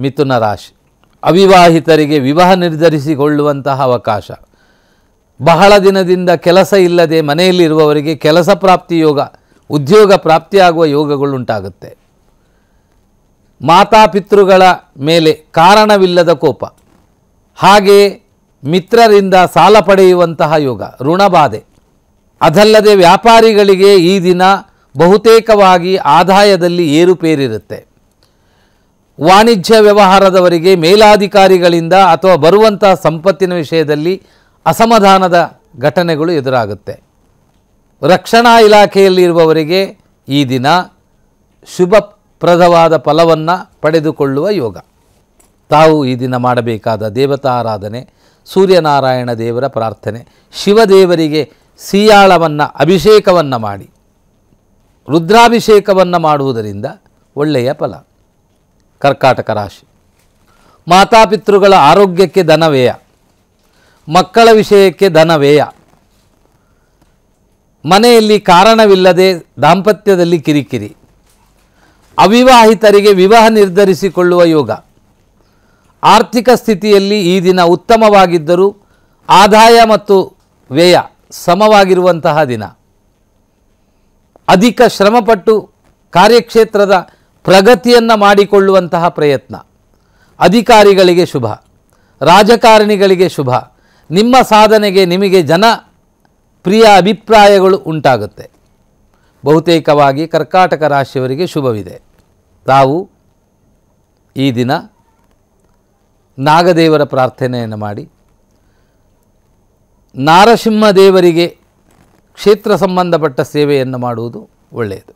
ಮಿಥುನ ರಾಶಿ. ಅವಿವಾಹಿತರಿಗೆ ವಿವಾಹ ನಿರ್ಧರಿಸಿಕೊಳ್ಳುವಂತಹ ಅವಕಾಶ. ಬಹಳ ದಿನದಿಂದ ಕೆಲಸ ಇಲ್ಲದೆ ಮನೆಯಲ್ಲಿರುವವರಿಗೆ ಕೆಲಸ ಪ್ರಾಪ್ತಿ ಯೋಗ, ಉದ್ಯೋಗ ಪ್ರಾಪ್ತಿಯಾಗುವ ಯೋಗಗಳುಂಟಾಗುತ್ತೆ ಮಾತಾಪಿತೃಗಳ ಮೇಲೆ ಕಾರಣವಿಲ್ಲದ ಕೋಪ. ಹಾಗೆ ಮಿತ್ರರಿಂದ ಸಾಲ ಪಡೆಯುವಂತಹ ಯೋಗ, ಋಣಬಾಧೆ. ಅದಲ್ಲದೆ ವ್ಯಾಪಾರಿಗಳಿಗೆ ಈ ದಿನ ಬಹುತೇಕವಾಗಿ ಆದಾಯದಲ್ಲಿ ಏರುಪೇರಿರುತ್ತೆ. ವಾಣಿಜ್ಯ ವ್ಯವಹಾರದವರಿಗೆ ಮೇಲಾಧಿಕಾರಿಗಳಿಂದ ಅಥವಾ ಬರುವಂಥ ಸಂಪತ್ತಿನ ವಿಷಯದಲ್ಲಿ ಅಸಮಾಧಾನದ ಘಟನೆಗಳು ಎದುರಾಗುತ್ತೆ. ರಕ್ಷಣಾ ಇಲಾಖೆಯಲ್ಲಿರುವವರಿಗೆ ಈ ದಿನ ಶುಭಪ್ರದವಾದ ಫಲವನ್ನು ಪಡೆದುಕೊಳ್ಳುವ ಯೋಗ. ತಾವು ಈ ದಿನ ಮಾಡಬೇಕಾದ ದೇವತಾ ಆರಾಧನೆ ಸೂರ್ಯನಾರಾಯಣ ದೇವರ ಪ್ರಾರ್ಥನೆ, ಶಿವದೇವರಿಗೆ ಸೀಯಾಳವನ್ನು, ಅಭಿಷೇಕವನ್ನು ಮಾಡಿ, ರುದ್ರಾಭಿಷೇಕವನ್ನು ಮಾಡುವುದರಿಂದ ಒಳ್ಳೆಯ ಫಲ. ಕರ್ಕಾಟಕ ರಾಶಿ. ಮಾತಾಪಿತೃಗಳ ಆರೋಗ್ಯಕ್ಕೆ ಧನ ವ್ಯಯ ಮಕ್ಕಳ ವಿಷಯಕ್ಕೆ ಧನ ವ್ಯಯ ಮನೆಯಲ್ಲಿ ಕಾರಣವಿಲ್ಲದೆ ದಾಂಪತ್ಯದಲ್ಲಿ ಕಿರಿಕಿರಿ. ಅವಿವಾಹಿತರಿಗೆ ವಿವಾಹ ನಿರ್ಧರಿಸಿಕೊಳ್ಳುವ ಯೋಗ. ಆರ್ಥಿಕ ಸ್ಥಿತಿಯಲ್ಲಿ ಈ ದಿನ ಉತ್ತಮವಾಗಿದ್ದರೂ ಆದಾಯ ಮತ್ತು ವ್ಯಯ ಸಮವಾಗಿರುವಂತಹ ದಿನ. ಅಧಿಕ ಶ್ರಮಪಟ್ಟು ಕಾರ್ಯಕ್ಷೇತ್ರದ ಪ್ರಗತಿಯನ್ನು ಮಾಡಿಕೊಳ್ಳುವಂತಹ ಪ್ರಯತ್ನ. ಅಧಿಕಾರಿಗಳಿಗೆ ಶುಭ, ರಾಜಕಾರಣಿಗಳಿಗೆ ಶುಭ. ನಿಮ್ಮ ಸಾಧನೆಗೆ ನಿಮಗೆ ಜನ ಪ್ರಿಯ ಅಭಿಪ್ರಾಯಗಳು ಉಂಟಾಗುತ್ತೆ. ಬಹುತೇಕವಾಗಿ ಕರ್ಕಾಟಕ ರಾಶಿಯವರಿಗೆ ಶುಭವಿದೆ. ತಾವು ಈ ದಿನ ನಾಗದೇವರ ಪ್ರಾರ್ಥನೆಯನ್ನು ಮಾಡಿ ನಾರಸಿಂಹದೇವರಿಗೆ ಕ್ಷೇತ್ರ ಸಂಬಂಧಪಟ್ಟ ಸೇವೆಯನ್ನು ಮಾಡುವುದು ಒಳ್ಳೆಯದು.